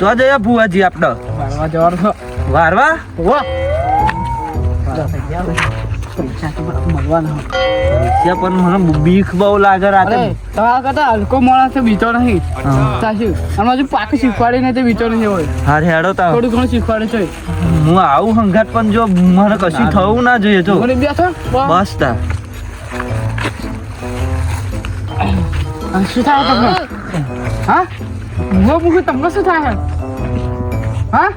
જો જઈએ ભુવાજી આપડે. વારવા જવાનું. વારવા. પૈસા. પૈસા પણ મને બીક બહુ લાગે રાતે. તમારા કરતા હલકો માણસ બીતો નહીં. સાચું. અને હજુ પાકું શીખવાડી નહીં તો બીતો નહીં હોય. હા હેડો તા થોડું ઘણું શીખવાડે છે. હું આવું હંગાત પણ જો મને કશું થવું ના જોઈએ મને બેસો. બસ તા શું થાય તમને? હા? હું મૂકું તમને શું થાય હા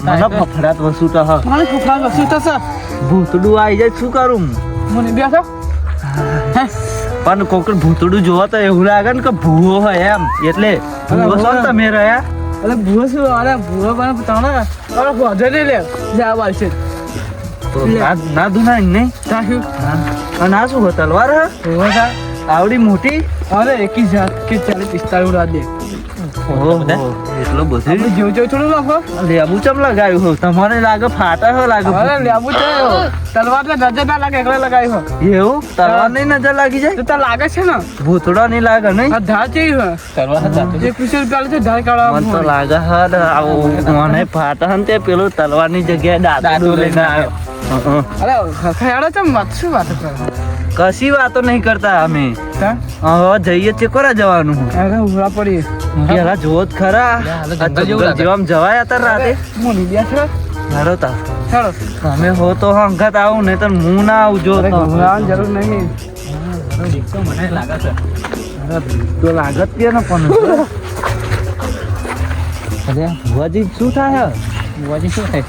મને ફફડાટ વસુ તો હ મને વસી થશે ભૂતડું આવી જાય શું કરું મને બેસો પણ કોકર ભૂતડું જોવો તો એવું લાગે ને કે ભૂવો હોય એમ એટલે ભૂવો તમે રહ્યા એટલે ભૂવો શું અરે ભૂવો પણ તણે અરે વધે નહીં લે જા વાલશે તો ના દુના નહીં ના શું તલવાર હા આવડી મોટી અરે એકી જાત કે ચાલીસ પિસ્તાળીસ ઉડા દે. એટલો બધું? જેવું જેવું થોડું નાખો લેબુ ચમ લગાવ્યું હો. તમારે લાગે ફાટા હો લાગે અરે લેબુ છે તલવાર તો નજર ના લાગે એકલા લગાવી હો. એવું? તલવાર નહીં નજર લાગી જાય? તો લાગે છે ને? ભૂતડો નહીં લાગે નહીં? ધાર ચેવી હોય. એક વીસ રૂપિયા લે છે ધાર કાઢવા મને તો લાગે હા આવું. મને ફાટા હન તે પેલું તલવારની જગ્યાએ દાદુ લઈને આવ્યો. અરે ખયાડો છે મત શું વાત કરે? કશી વાતો નહીં કરતા અમે. હવે જઈએ છે કોરા જવાનું અરે ઉભરા પડી. પેલા જોવો જ ખરા. જેવામ જવાય હતા રાતે. મોની છે? હારો તા. તમે હો તો હંગાત આવું નહીં તો હું ના આવજો તો. ગભરાવાની જરૂર નહીં. તો લાગત કે ને પણ. અરે ભુવાજી શું થાય? ભુવાજી શું થાય?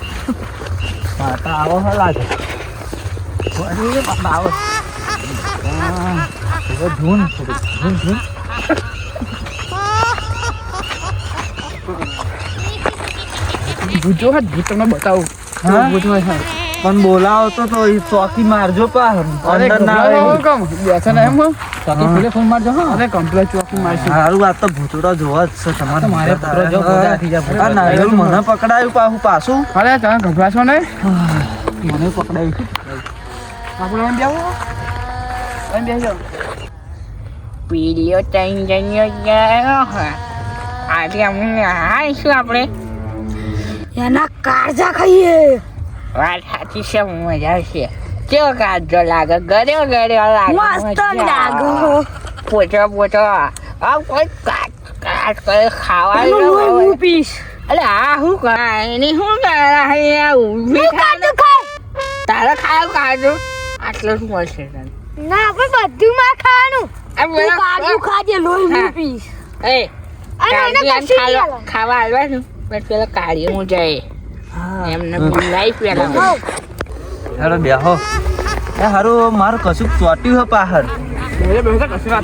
પાટા આવો લાગે. ભુવાજી પાટા આવો. ધૂન ધૂન ધૂન તમને બતાવું હા? ભૂત હા પણ બોલાવો તો તો ચોકી મારજો પા અંદર ના આવે કેમ. બેસો ને એમ ચોકી પેલે ફોન મારજો હા. અરે કમ્પ્લેટ ચોકી મારશું. સારું આ તો ભૂતડો જોવા જ છે. તમારે મારે ભૂતડો જો થઈ મને પકડાયું પાછું પાછું. અરે તમે ગભરાશો ને મને પકડાયું. આપણે એમ Anh biết rồi. Video tranh tranh như thế đó hả? À thì ông là hai xưa đấy. એના કાળજા ખાઈએ વાત સાચી છે મજા છે કેવો કાળજો લાગે ગળ્યો ગળ્યો લાગે મસ્ત લાગે પોચો પોચો આ કોઈ કાટ કાટ કરે ખાવા હું પીશ અલે આ હું કાઈ નહીં હું તારા અહીંયા ઊભી તારા ખાવ કાળજો આટલું જ મળશે ના આપણે બધું માં ખાવાનું. તું કાજુ ખાજે લોહી પીશ એ ખાવા આવવાનું પણ પેલા કાઢી હું જાય. એમને બોલાવી પેલા હેલો બેહો. એ હારું મારું કશું ચોટ્યું હે પાહર. બેહો બેહો કશું ના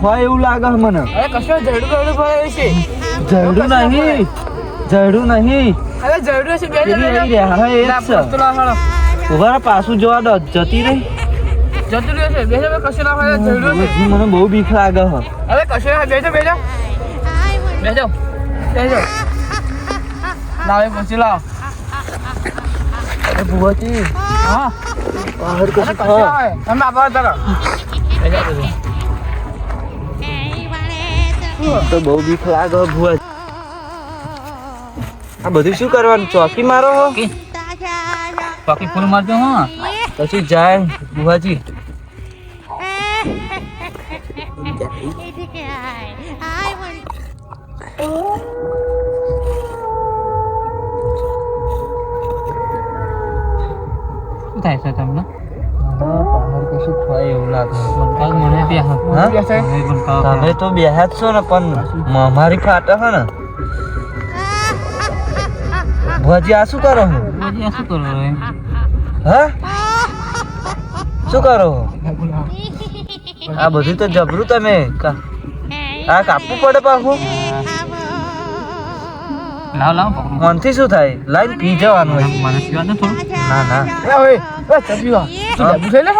ખોય એવું લાગે મને. કશું જડું જડું ખોય છે. જડું નહીં. જડું નહીં. અરે જડું છે બે જણા હવે એ જ છે. ઊભા પાછું જોવા દો. જતી રહી. જતું રહ્યો છે મને બહુ બીક લાગે હવે હવે કશું ના બેજો બેજો. બેજો. બેજો. લાવે પહોંચી લાવ. ભુવાજી. હા. બહાર કશું ખાવ તમે આભાર તારો બેજો તો બહુ બીક લાગે ભુવાજી. આ બધું શું કરવાનું? ચોકી મારો હો? બાકી ફૂલ મારજો, હા. પછી જાય ભુવાજી શું થાય છે તમને? તમે તો બેહ્યા જ છો ને, પણ મારી ફાટે છે ને. ભુવાજી આ શું કરો છો? શું કરો હા? શું કરો આ બધું તો જબરું તમે. કા- આ કાપવું પડે પાછું? લાવ લાવ મનથી શું થાય? લાઈન પી જવાનું હોય. મને પીવાનું થોડું ના ના. એ ઓય બસ પીવા તું? ડબ્બુ થઈ લે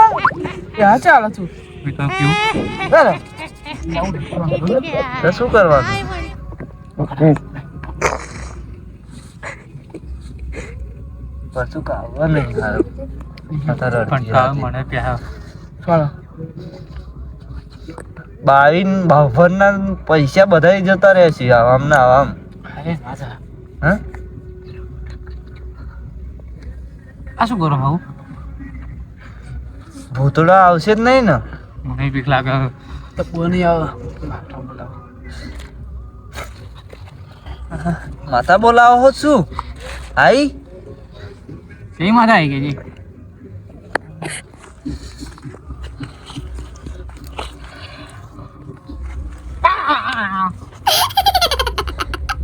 હા ચાલે તું. પીતો પીવું. બરાબર. તો શું કરવાનું? પાછું કાવા નહીં હારું પણ અડધી મને પ્યા. ચાલો. બાવીન બાવનના પૈસા બધા જતા રહેશે આમ ને આમ અરે ના આમ હા? આ શું કરો ભાઉ? ભૂતળા આવશે જ નહીં ને? મને બીક લાગે તો કોની આવે? માતા બોલાવો હો શું આઈ કઈ માથા આવી ગઈ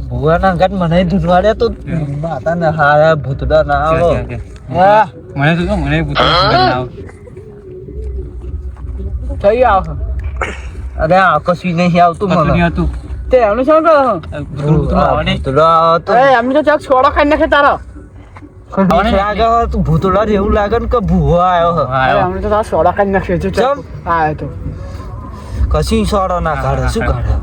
ભુવાના ઘાટ મને ધૂનવાડ્યા તો માતા ને હારા ભૂતડા ના આવો મને તો મને આવો થઈ આવ અરે આ કશું નહીં આવતું મને નહીં હતું તે એમનું શું કહો તો એ એમનું તો ચોક છોડો ખાઈ નાખે તારો લાગે તું જેવું લાગે ને કે ભૂવો આવ્યો હો. હા, તો તારો છોડો ખાઈ નાખે છે ચમ? તો. કશી સોડો ના કાઢે? શું કાઢે?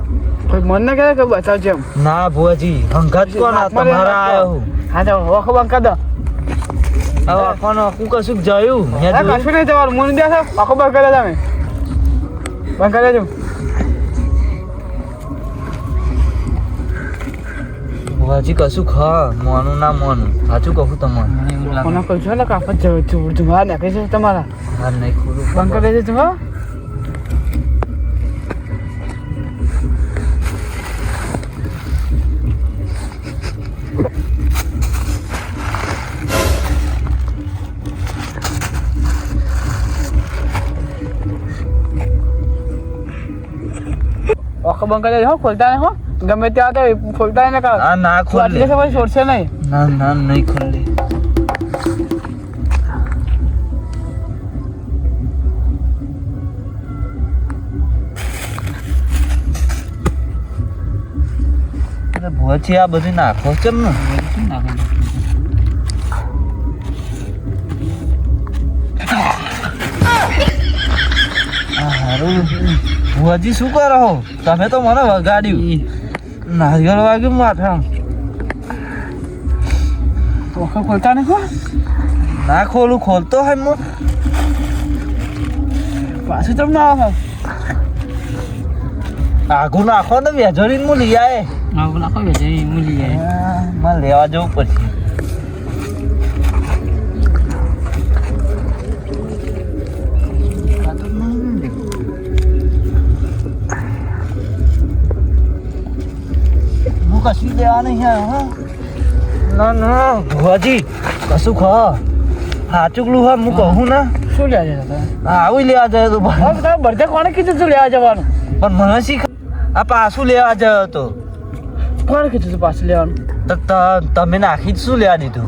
કોઈ મન ના કહે કે બતાવજો એમ? ના ભુવાજી હંગાત કોણ તમારા આયો હું. હા તો વખો બંધ દો. હવે આખોનો આખું કશું જયું. કશું નહીં તમારું મુન દે છે વખો બંધ કરી દો તમે. બંધ કરી દેજો. ભુવાજી કશું ખા મોનું ના મોનું સાચું કહું તમને. કોનો કહું છો કાપત જવું જુમાર નાખે છે તમારા હા નહીં ખોલું બંધ કરી દેજો બંધ કરી દેજો હો ખોલતા હો ગમે ત્યાં તો ખોલતા ને કા? આ ના તું એટલે ખોલે છોડશે નહીં. ના ના નહીં ખોલે ભુવાજી આ બધી નાખો ચમ ને નાખે? હારું. ભુવાજી શું કરો તમે તો મને વગાડ્યું. નારિયેળ વાગ્યું માથા વખો ખોલતા નહીં હો ના ખોલું ખોલતો હું પાછું તમને આવો આગું નાખો ને વેજોરીને હું લઈ આવું નાખો કે જઈ લઈ આવે મારે લેવા જવું પડશે હું કશું લેવા નહીં આવ્યો હા. ના ના ભુવાજી કશું ખા. સાચુકલું હા હું કહું ના. શું લેવા જાય આવું લેવા જાય તો તમે બધા કોણે કીધું તું લેવા જવાનું? પણ મને શીખ આ પાછું લેવા જાય હતો કોણે કીધું તું પાછું લેવાનું? તો ત- તમે નાખી જ શું લેવા દીધું?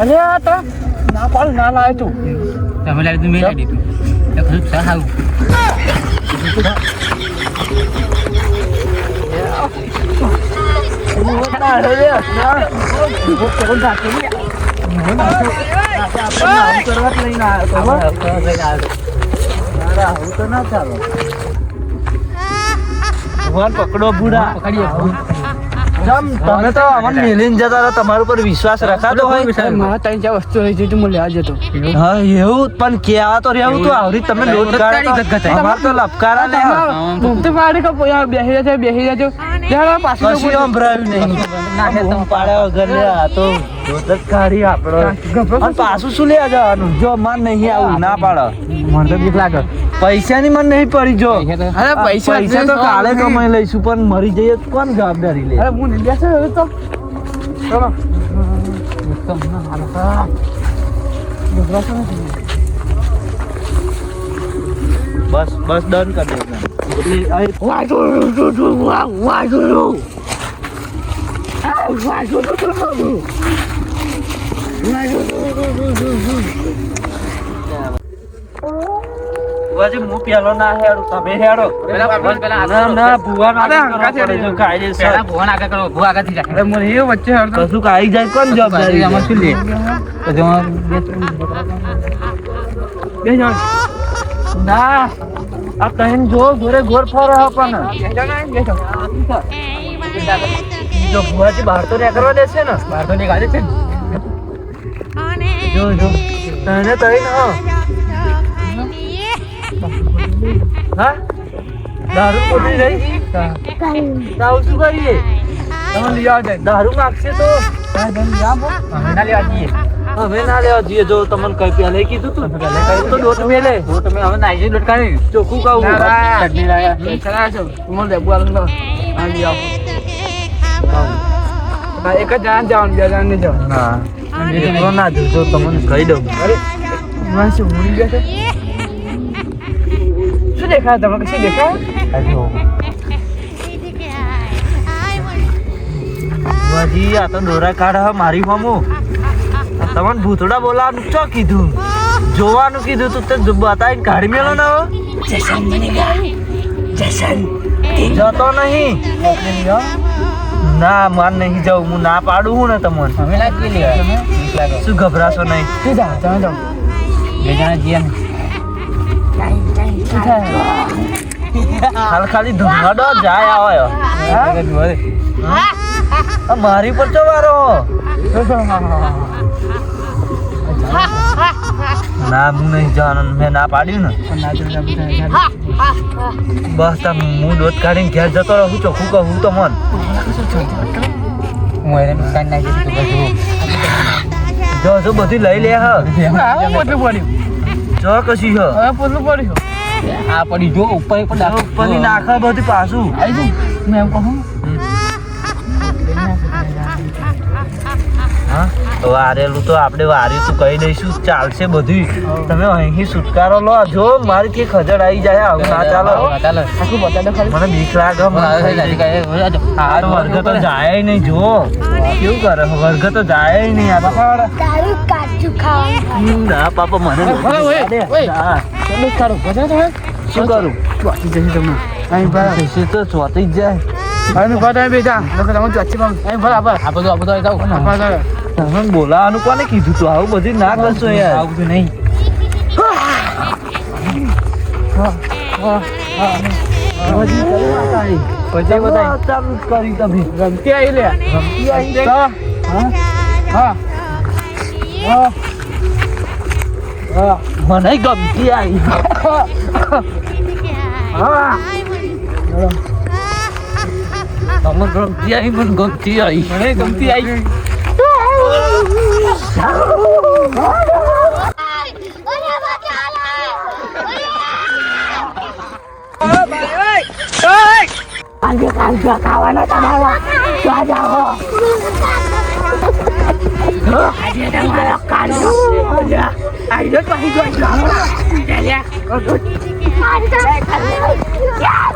અરે આ તો ના પાડ ના લાવે તું. તમે લાવી દીધું, મેં લાવી દીધું. આવું. ભગવાન પકડો બુડા પકડીએ. જમ તમે તો અમને મેલીન જતા હતા તમારા ઉપર વિશ્વાસ રખાતો હોય મારા ત્રણ ચાર વસ્તુ રહી જઈ હું લેવા જતો. હા એવું પણ કેવા તો રહેવું તો આવરી તમે લોટ કાઢો તો અમાર તો લપકારા ને તો પાડે કો કોઈ આ બેસી જજો બેસી જજો ત્યારે પાછું કશું સંભળાયું નહીં. નાખે તમે પાડ્યા વગર લે આ તો લોટ કાઢી આપણો. પાછું શું લેવા જવાનું? જો મન નહીં આવું ના પાડો. મને તો બીક લાગે. પૈસાની મને નહીં પડી જો. અરે પૈસા પૈસા તો કાલે કમાઈ લઈશું પણ મરી જઈએ તો કોણ જવાબદારી લે? અરે હું નહીં બેસે હવે તો. ચલો. બસ બસ ડન કરી દે વાજી હું પેલો ના હેડું તમે હેડો. પેલા ભગવાન પેલા આગળ ના ના ભુવા ના અરે, પડે જો રહી પેલા ભગવાન આગળ કરો, ભગવાન આગળથી રાખે. અરે મને એ વચ્ચે હરતો કશું કાઈ જાય કોણ જવાબદારી આમાં શું લે? તો જો બે જણ. ના આ તહેન જો ઘોરે ઘોર ફરે પણ જો ભુવાજી બહાર તો દેશે ને. બહાર તો નીકાળે છે ને. જો જો. તને તઈ ન હા? દારૂ ખોટી રહી? દારૂ શું કરીએ? તમે લઈ આવો દારૂ માગશે તો? અમે ના લેવા જઈએ. હવે ના લેવા જઈએ. જો તમને કઈ પહેલે કીધું તું. કહ્યું તો. લોટ મેલે લોટ મે હવે નાઈ લોટ કાઢી ચોખ્ખું કહું? ચટણી લાયા. ચલા છો તમને લેબુ નો આ લઈ આવો એક જ જાણ જવાનું બે જણા નહીં જવાનું. ના ના જો તમને કહી દઉં. અરે એમાં શું ઉડી ગયા છે? શું દેખાય? તમને કશું દેખાય? આ જો બધી આ તો દોરા કાઢ હ મારી મામુ તમને ભૂતડા બોલાવાનું ચો કીધું? જોવાનું કીધું તું તે બતાવીને કાઢી મેલો ને હવે. જતો નહીં. ના માર નહીં જાઉં. હું ના પાડું હું ને તમને. તમે લાગી લાગો શું ગભરાશો નહીં? તું જાઓ તમે જાઓ બે જણા થાય હાલ ખાલી ધુમાડો જાય આવે મારી પર ચો વારો? ના હું નહીં જવાનું મેં ના પાડ્યું ને. બસ તમ હું દોત કાઢીને ઘેર જતો રહું ચોખ્ખું કહું તો મન. હું એને નુકસાન નાખી દીધું બધું જો જો બધી લઈ લે હા. પોટલું પડ્યું. જો કશી હ પોટલું પડ્યું. આ પડી જો ઉપર ઉપર જો ઉપરની નાખ. બધી પાછું. આવી મેં એમ કહું વારેલું તો આપણે વાર્યું તું કહી દઈશું ચાલશે બધું તમે અહીંથી છુટકારો લો. જો મારી કે ખજડ આવી જાય આવું ના ચાલો. ચાલો. આખું બતાડો ખાલી. મને બીક લાગે. આ વર્ગ તો જાય નહીં જો. કેવું કરે? વર્ગ તો જાય નહીં આ તો. તારું કાચું ખાવાનું. ના પાપા મને શું કરું? ચોથી જશે તમને. અહીં શીશી તો ચોથી જ જાય? અહીં ભરા બેટા. તમે ચોથી અહીં ભરા આ બધું આ બધું આવી જાવ ના ભરા તમે બોલાવાનું કોને કીધું તું આવું બધું ના કરશો યાર આવું બધું નહીં પછી બતાય ચાલુ જ કરી તમે ગમતી આવી લે ગમતી આવી તો હા હા હા હા મને ગમતી આવી હા તમે ગમતી આવી મને ગમતી આવી મને ગમતી આવી Panggil kagak kawan atau malah Gak ada kok ayo. yang malah kandung Ada Ayo pasti ayo, jauh Ya ya ayo. Mantap Ya